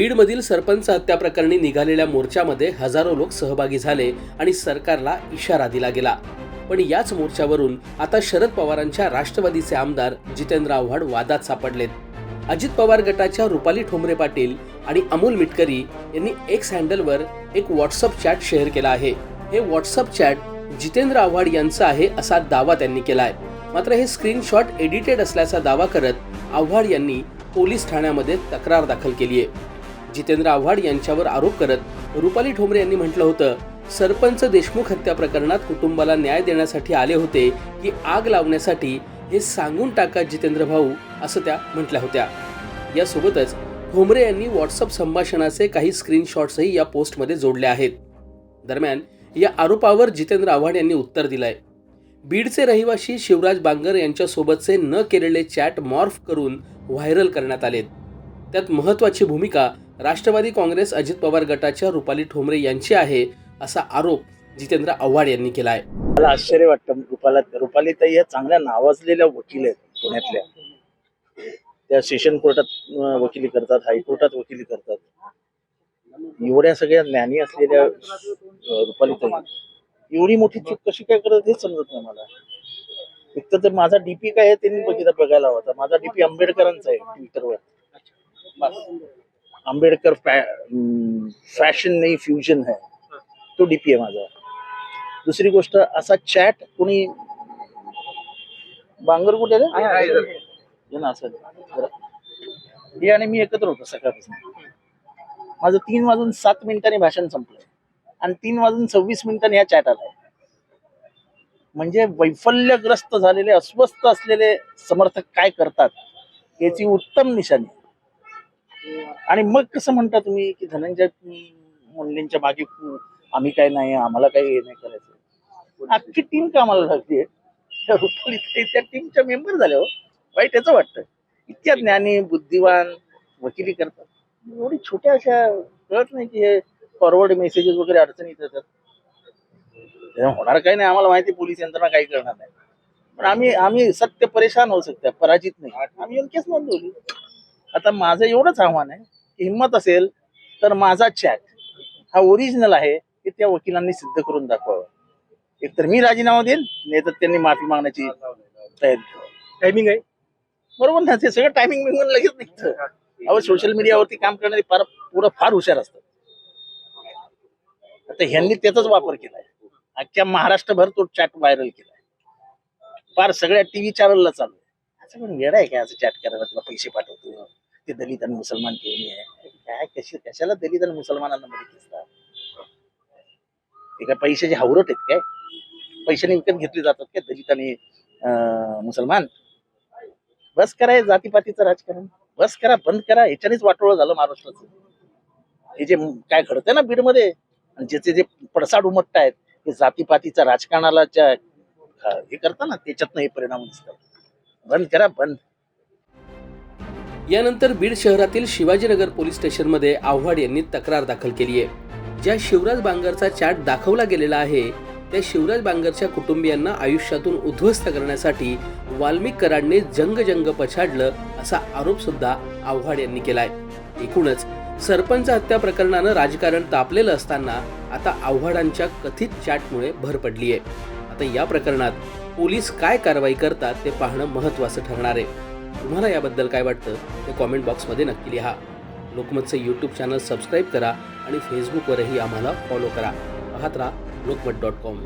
बीडमधील सरपंच हत्या प्रकरणी निघालेल्या मोर्चामध्ये हजारो लोक सहभागी झाले आणि सरकारला इशारा दिला गेला. पण याच मोर्चावरून आता शरद पवारांच्या राष्ट्रवादीचे आमदार जितेंद्र आव्हाड वादात सापडलेत. अजित पवार गटाच्या रुपाली ठोंबरे पाटील आणि अमोल मिटकरी यांनी एक्स हँडलवर एक व्हॉट्सअप चॅट शेअर केला आहे. हे व्हॉट्सअप चॅट जितेंद्र आव्हाड यांचं आहे असा दावा त्यांनी केलाय. मात्र हे स्क्रीनशॉट एडिटेड असल्याचा दावा करत आव्हाड यांनी पोलीस ठाण्यामध्ये तक्रार दाखल केली आहे जितेंद्र आव्हाड यांच्यावर आरोप करत रुपाली ठोंबरे यांनी म्हटलं होतं सरपंच देशमुख हत्या प्रकरणात कुटुंबाला न्याय देण्यासाठी आले होते की आग लावण्यासाठी हे सांगून टाका जितेंद्र भाऊ असं त्या म्हटल्या होत्या. यासोबतच ठोंबरे यांनी व्हॉट्सअप संभाषणाचे काही स्क्रीनशॉट्सही या पोस्टमध्ये जोडले आहेत. दरम्यान या आरोपावर जितेंद्र आव्हाड यांनी उत्तर दिलंय. बीडचे रहिवासी शिवराज बांगर यांच्यासोबतचे न केलेले चॅट मॉर्फ करून व्हायरल करण्यात आलेत. त्यात महत्वाची भूमिका राष्ट्रवादी काँग्रेस अजित पवार गटाच्या रुपाली ठोंबरे यांची आहे असा आरोप जितेंद्र आव्हाड यांनी केला आहे मला आश्चर्य वाटतं रुपाला रुपालीताई या चांगल्या नावाजलेल्या वकील आहेत पुण्यातल्या. त्या सेशन कोर्टात वकिली करतात हायकोर्टात वकिली करतात. एवढ्या सगळ्या ज्ञानी असलेल्या अं, रुपालीताई. एवढी मोठी चूक कशी काय करत हेच समजत नाही मला. एक तर ते माझा डीपी काय आहे त्यांनी बघितलं बघायला होता माझा डीपी आंबेडकरांचा आहे ट्विटरवर आंबेडकर फॅशन नाही फ्युजन है तो डीपी आहे माझा दुसरी गोष्ट असा चॅट कोणी बांगर कुठे? हे असं. हे आणि मी एकत्र होतो सकाळपासून. माझं तीन वाजून सात मिनिटांनी भाषण संपलं. आणि तीन वाजून सव्वीस मिनिटांनी ह्या चॅट आलाय. म्हणजे वैफल्यग्रस्त झालेले अस्वस्थ असलेले समर्थक काय करतात याची उत्तम निशाणी. आणि मग कसं म्हणता तुम्ही की धनंजय मुंडेंच्या मागे आम्ही काय नाही आम्हाला काही हे नाही करायचं? अख्खी टीम कामाला लागते त्या रुपाली त्या टीमच्या मेंबर झाल्या हो. वाईट याचं वाटतं. इतक्या ज्ञानी बुद्धिवान वकिली करतात. एवढी छोट्या अशा कळत नाही की हे फॉरवर्ड मेसेजेस वगैरे अडचणीत येतात. होणार काही नाही आम्हाला माहिती पोलीस यंत्रणा काही करणार नाही. पण आम्ही आम्ही सत्य परेशान होऊ शकतो पराजित नाही. आम्ही येऊन केस नोंदवली. आता माझं एवढंच आव्हान आहे की हिंमत असेल तर माझा चॅट हा ओरिजिनल आहे हे त्या वकिलांनी सिद्ध करून दाखवावं. एकतर मी राजीनामा देईन नाही तर त्यांनी माफी मागण्याची तयारी टायमिंग आहे? बरोबर ना ते सगळं टायमिंग बिंगून लगेच निघतं. अहो सोशल मीडियावरती काम करणारे फार पुरं फार हुशार असतात. आता ह्यांनी त्याचाच वापर केलाय. अख्ख्या महाराष्ट्रभर तो चॅट व्हायरल केलाय. फार सगळ्या टीव्ही चॅनलला चालू पण वेळ आहे काय असं चॅट करायला? तुला पैसे पाठवतो. ते दलित आणि मुसलमान घेऊन ये. काय? कशी कशाला दलित आणि मुसलमानांना मध्ये दिसतात ते काय पैशाचे हावरट आहेत काय? पैशाने विकत घेतले जातात काय? दलित आणि मुसलमान? बस करा हे जातीपातीचं राजकारण. बस करा बंद करा. याच्यानेच वाटोळं झालं महाराष्ट्राचं. हे जे काय घडतंय ना बीडमध्ये? आणि ज्याचे जे पडसाड उमटत आहेत ते जातीपातीच्या राजकारणाला ज्या हे करता ना त्याच्यातनं हे परिणाम दिसतात. बंद करा बंद. यानंतर बीड शहरातील शिवाजीनगर पोलीस स्टेशनमध्ये आव्हाड यांनी तक्रार दाखल केली आहे. ज्या शिवराज बांगरचा चॅट दाखवला गेलेला आहे त्या शिवराज बांगरच्या कुटुंबियांना आयुष्यातून उद्ध्वस्त करण्यासाठी वाल्मिक कराडने जंग जंग पछाडलं असा आरोप सुद्धा आव्हाड यांनी केलाय. एकूणच सरपंच हत्या प्रकरणानं राजकारण तापलेलं असताना आता आव्हाडांच्या कथित चॅटमुळे भर पडली आहे आता या प्रकरणात पोलीस काय कारवाई करतात ते पाहणं महत्त्वाचं ठरणार आहे. तुम्हाला याबद्दल काय वाटतं ते कॉमेंट बॉक्समध्ये नक्की लिहा. लोकमतचं यूट्यूब चॅनल सबस्क्राईब करा आणि फेसबुकवरही आम्हाला फॉलो करा. पाहत राहा लोकमत डॉट कॉम